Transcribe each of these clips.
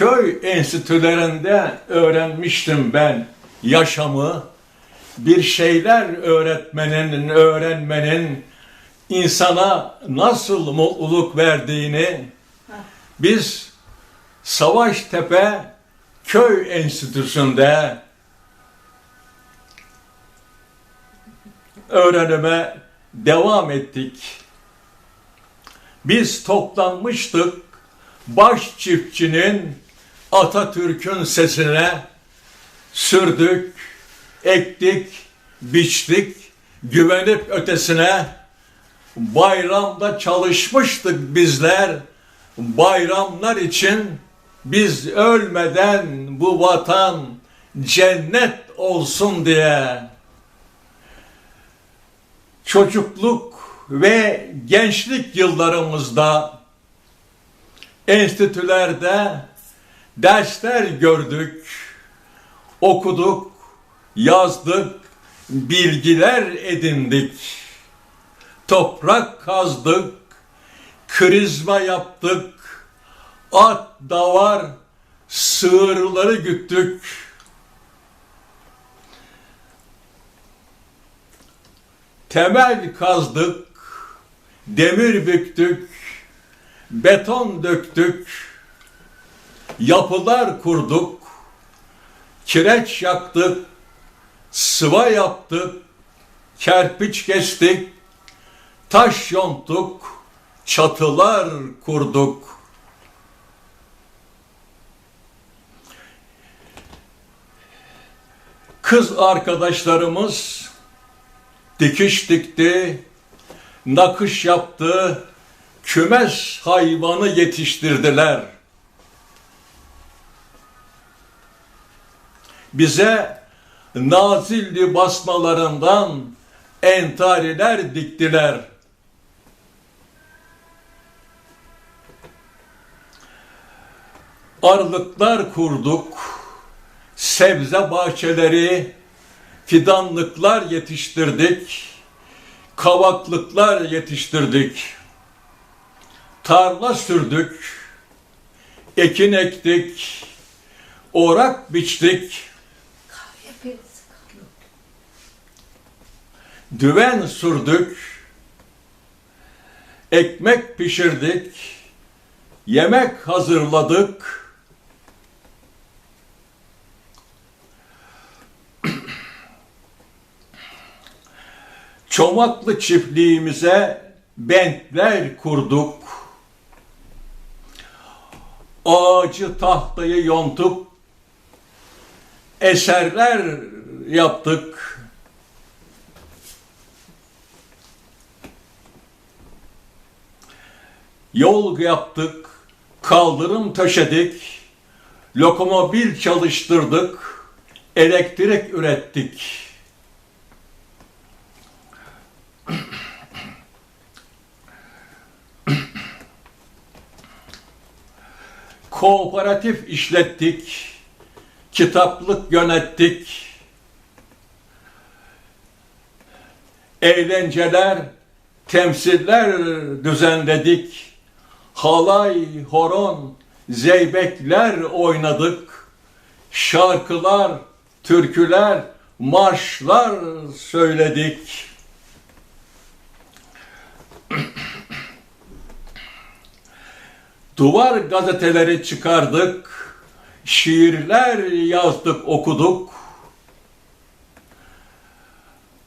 köy enstitülerinde öğrenmiştim ben yaşamı. Bir şeyler öğretmenin, öğrenmenin insana nasıl mutluluk verdiğini biz Savaştepe Köy Enstitüsü'nde öğrenime devam ettik. Biz toplanmıştık baş çiftçinin Atatürk'ün sesine sürdük, ektik, biçtik, güvenip ötesine bayramda çalışmıştık bizler. Bayramlar için biz ölmeden bu vatan cennet olsun diye çocukluk ve gençlik yıllarımızda enstitülerde dersler gördük, okuduk, yazdık, bilgiler edindik. Toprak kazdık, krizma yaptık, at davar, sığırları güttük. Temel kazdık, demir büktük, beton döktük, yapılar kurduk, kireç yaktık, sıva yaptık, kerpiç kestik, taş yonttuk, çatılar kurduk. Kız arkadaşlarımız dikiş dikti, nakış yaptı, kümes hayvanı yetiştirdiler. Bize nazilli basmalarından entariler diktiler. Arlıklar kurduk, sebze bahçeleri, fidanlıklar yetiştirdik, kavaklıklar yetiştirdik tarla sürdük, ekin ektik, orak biçtik, düven sürdük, ekmek pişirdik, yemek hazırladık. Çomaklı çiftliğimize bentler kurduk ağacı tahtayı yontup eserler yaptık. Yol yaptık, kaldırım taşıdık, lokomobil çalıştırdık, elektrik ürettik. kooperatif işlettik, kitaplık yönettik, eğlenceler, temsiller düzenledik, halay, horon, zeybekler oynadık, şarkılar, türküler, marşlar söyledik. Duvar gazeteleri çıkardık, şiirler yazdık, okuduk.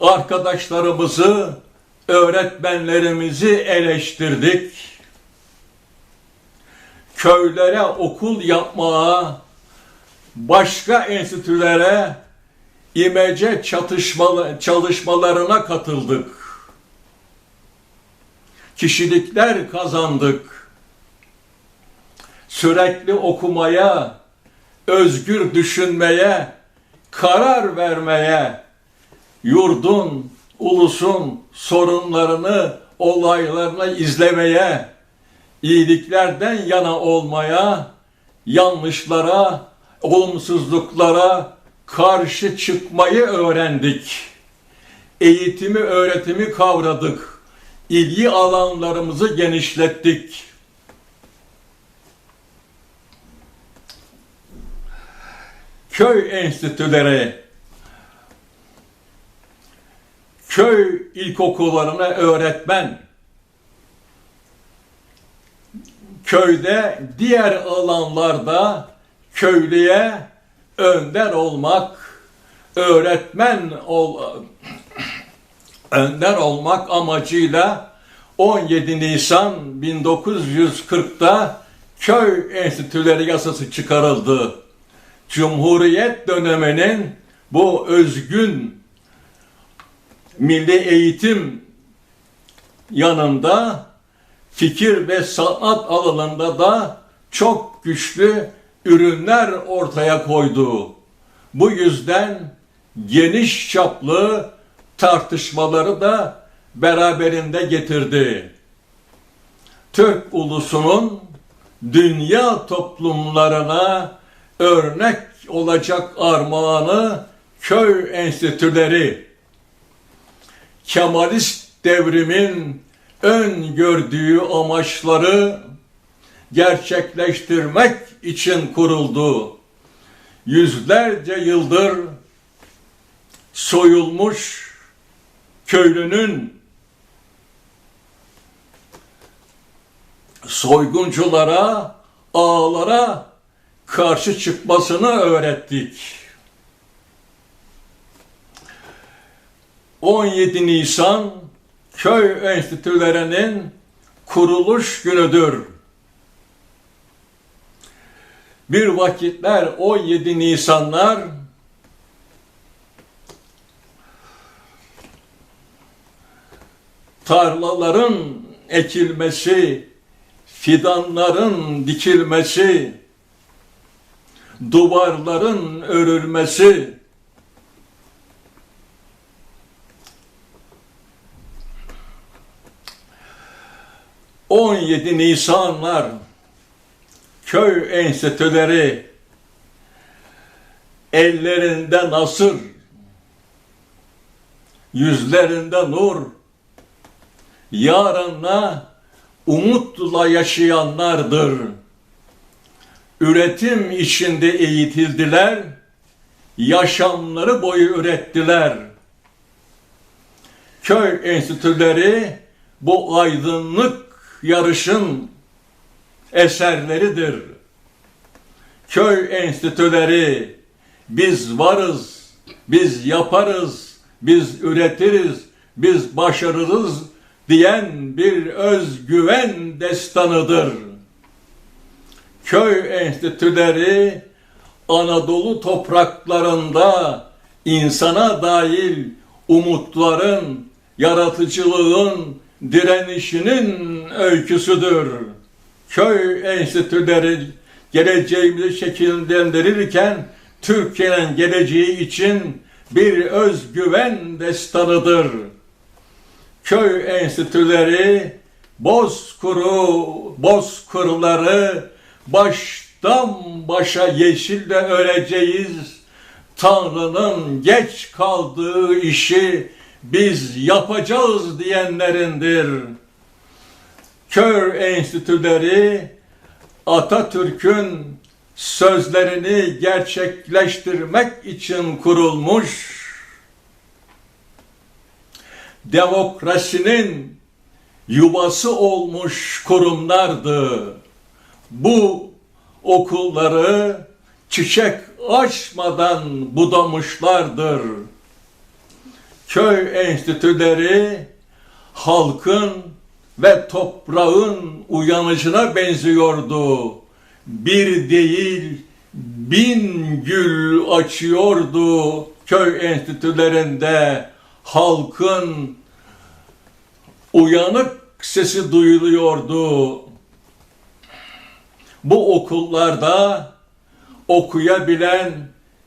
Arkadaşlarımızı, öğretmenlerimizi eleştirdik. Köylere okul yapmaya, başka enstitülere imece çatışmalı, çalışmalarına katıldık. Kişilikler kazandık sürekli okumaya, özgür düşünmeye, karar vermeye, yurdun, ulusun sorunlarını, olaylarını izlemeye, iyiliklerden yana olmaya, yanlışlara, olumsuzluklara karşı çıkmayı öğrendik. Eğitimi, öğretimi kavradık. İlgi alanlarımızı genişlettik köy enstitüleri, köy ilkokullarına öğretmen, köyde diğer alanlarda köylüye önder olmak, öğretmen ol, önder olmak amacıyla 17 Nisan 1940'da köy enstitüleri yasası çıkarıldı. Cumhuriyet döneminin bu özgün milli eğitim yanında fikir ve sanat alanında da çok güçlü ürünler ortaya koydu. Bu yüzden geniş çaplı tartışmaları da beraberinde getirdi. Türk ulusunun dünya toplumlarına örnek olacak armağanı köy enstitüleri, Kemalist devrimin ön gördüğü amaçları gerçekleştirmek için kuruldu. Yüzlerce yıldır soyulmuş köylünün soygunculara, ağalara karşı çıkmasını öğrettik. 17 Nisan köy enstitülerinin kuruluş günüdür. Bir vakitler 17 Nisanlar tarlaların ekilmesi, fidanların dikilmesi, duvarların örülmesi, On yedi Nisanlar köy enstitüleri ellerinde nasır, yüzlerinde nur, yarına umutla yaşayanlardır. Üretim içinde eğitildiler, yaşamları boyu ürettiler. Köy enstitüleri bu aydınlık yarışın eserleridir. Köy enstitüleri biz varız, biz yaparız, biz üretiriz, biz başarırız diyen bir özgüven destanıdır. Köy enstitüleri Anadolu topraklarında insana dair umutların, yaratıcılığın, direnişinin öyküsüdür. Köy enstitüleri geleceğimizi şekillendirirken Türkiye'nin geleceği için bir özgüven destanıdır köy enstitüleri, bozkuru, bozkırları baştan başa yeşille öreceğiz. Tanrı'nın geç kaldığı işi biz yapacağız diyenlerindir. Köy enstitüleri Atatürk'ün sözlerini gerçekleştirmek için kurulmuş demokrasinin yuvası olmuş kurumlardı. Bu okulları çiçek açmadan budamışlardır. Köy enstitüleri halkın ve toprağın uyanışına benziyordu. Bir değil bin gül açıyordu köy enstitülerinde halkın uyanık sesi duyuluyordu. Bu okullarda okuyabilen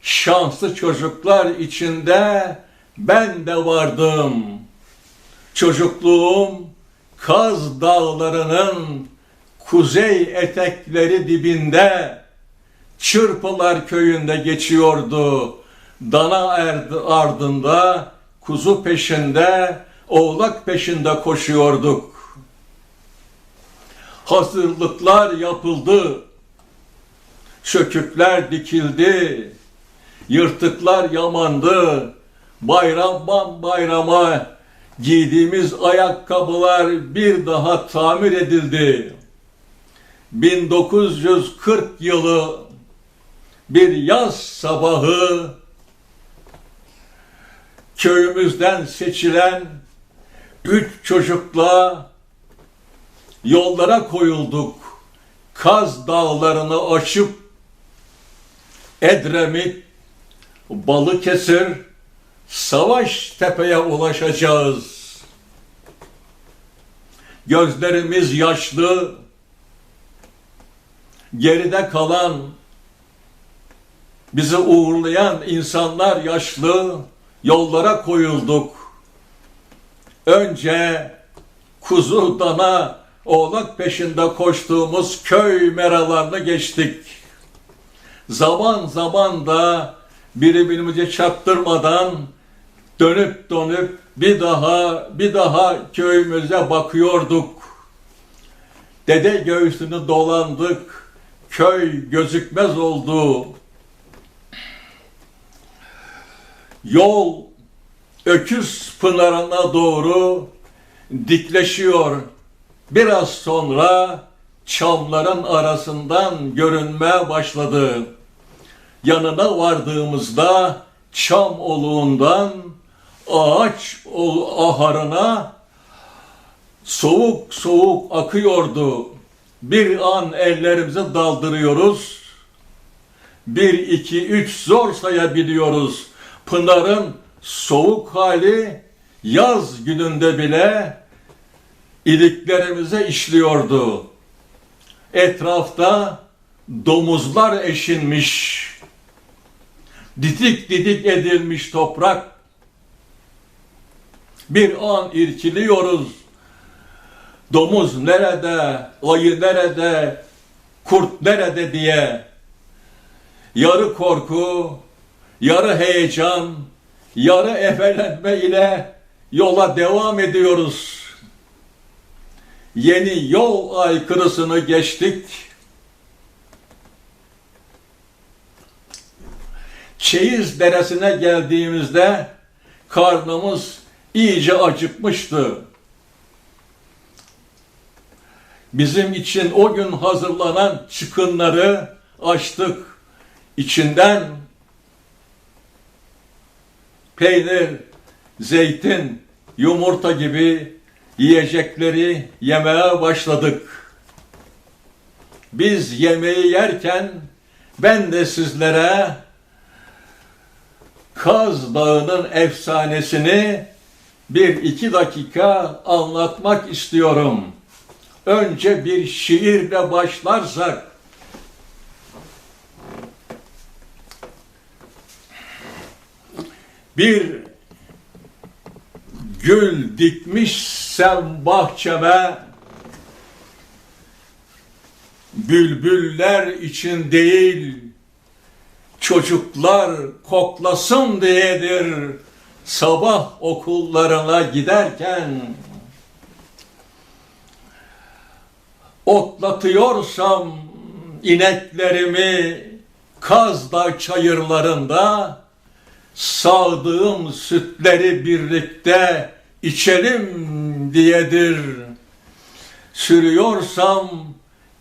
şanslı çocuklar içinde ben de vardım. Çocukluğum Kaz Dağları'nın kuzey etekleri dibinde Çırpılar köyünde geçiyordu. Dana ardında kuzu peşinde, oğlak peşinde koşuyorduk. Hazırlıklar yapıldı. Sökükler dikildi. yırtıklar yamandı. Bayramdan bayrama giydiğimiz ayakkabılar bir daha tamir edildi. 1940 yılı bir yaz sabahı köyümüzden seçilen üç çocukla yollara koyulduk. Kaz dağlarını aşıp Edremit, Balıkesir, Savaş Tepe'ye ulaşacağız. Gözlerimiz yaşlı, geride kalan, bizi uğurlayan insanlar yaşlı, yollara koyulduk. Önce kuzu, dana, oğlak peşinde koştuğumuz köy meralarını geçtik. Zaman zaman da birbirimize çaktırmadan dönüp dönüp bir daha bir daha köyümüze bakıyorduk. Dede göğsünü dolandık. Köy gözükmez oldu. Yol Öküz Pınarı'na doğru dikleşiyor. Biraz sonra çamların arasından görünmeye başladı. Yanına vardığımızda çam oluğundan ağaç aharına soğuk soğuk akıyordu. Bir an ellerimizi daldırıyoruz. Bir, iki, üç zor sayabiliyoruz. Pınar'ın soğuk hali yaz gününde bile iliklerimize işliyordu. Etrafta domuzlar eşinmiş. Didik didik edilmiş toprak. Bir an irkiliyoruz. Domuz nerede, ayı nerede, kurt nerede diye. Yarı korku, yarı heyecan, yarı efelenme ile yola devam ediyoruz. Yeni yol aykırısını geçtik. Çeyiz deresine geldiğimizde karnımız iyice acıkmıştı. Bizim için o gün hazırlanan çıkınları açtık. İçinden peynir, zeytin, yumurta gibi yiyecekleri yemeye başladık. Biz yemeği yerken ben de sizlere Kaz Dağı'nın efsanesini bir iki dakika anlatmak istiyorum. Önce bir şiirle başlarsak. Bir gül dikmişsem bahçeme. Bülbüller için değil çocuklar koklasın diyedir sabah okullarına giderken otlatıyorsam ineklerimi Kazda çayırlarında sağdığım sütleri birlikte içelim diyedir. Sürüyorsam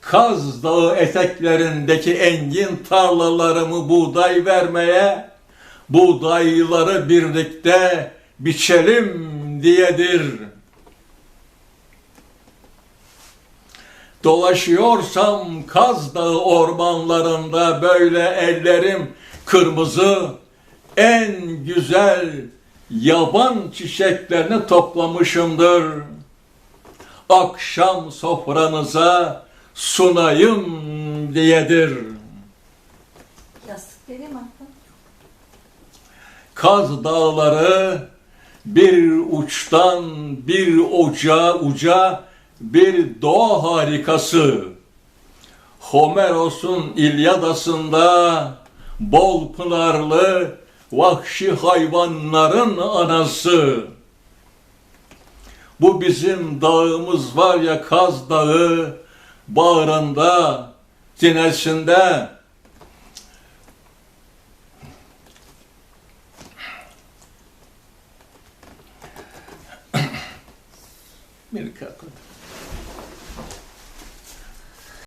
Kaz Dağı eteklerindeki engin tarlalarımı buğday vermeye, buğdayları birlikte biçelim diyedir. Dolaşıyorsam Kaz Dağı ormanlarında böyle ellerim kırmızı, en güzel yaban çiçeklerini toplamışımdır. Akşam sofranıza sunayım diyedir. Kaz dağları bir uçtan bir uca uca bir doğa harikası. Homeros'un İlyadası'nda bol pınarlı vahşi hayvanların anası. Bu bizim dağımız var ya Kaz Dağı, bağrında, sinesinde I mean,